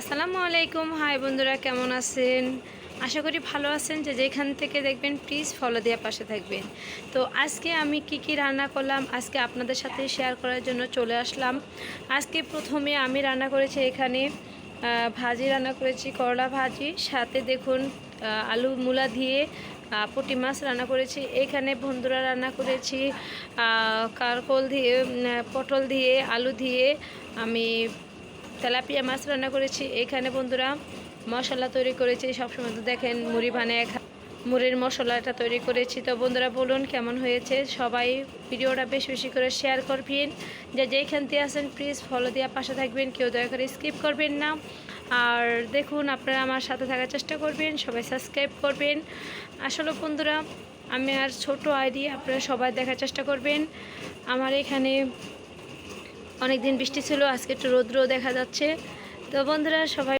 আসসালামু আলাইকুম। হাই বন্ধুরা, কেমন আছেন? আশা করি ভালো আছেন। যে যেখান থেকে দেখবেন প্লিজ ফলো দেওয়া পাশে থাকবেন। তো আজকে আমি কি কি রান্না করলাম, আজকে আপনাদের সাথে শেয়ার করার জন্য চলে আসলাম। আজকে প্রথমে আমি রান্না করেছি এখানে ভাজি রান্না করেছি, করলা ভাজি। সাথে দেখুন আলু মূলা দিয়ে পুঁটি মাছ রান্না করেছি। এখানে বন্ধুরা রান্না করেছি কারকল দিয়ে পটল দিয়ে, আলু দিয়ে আমি তেলাপিয়া মাছ রান্না করেছি। এখানে বন্ধুরা মশলা তৈরি করেছি। সবসময় তো দেখেন মুড়ি খা- মুড়ির মশলাটা তৈরি করেছি। তো বন্ধুরা বলুন কেমন হয়েছে? সবাই ভিডিওটা বেশি বেশি করে শেয়ার করবেন। যে যেইখান থেকে আছেন প্লিজ ফলো দেওয়ার পাশে থাকবেন। কেউ দয়া করে স্কিপ করবেন না। আর দেখুন, আপনারা আমার সাথে থাকার চেষ্টা করবেন। সবাই সাবস্ক্রাইব করবেন। আসলে বন্ধুরা, আমি আর ছোট আইডি আপনারা সবাই দেখার চেষ্টা করবেন। আমার এখানে অনেক দিন বৃষ্টি ছিল আজকে একটু রৌদ্র দেখা যাচ্ছে। তো বন্ধুরা সবাই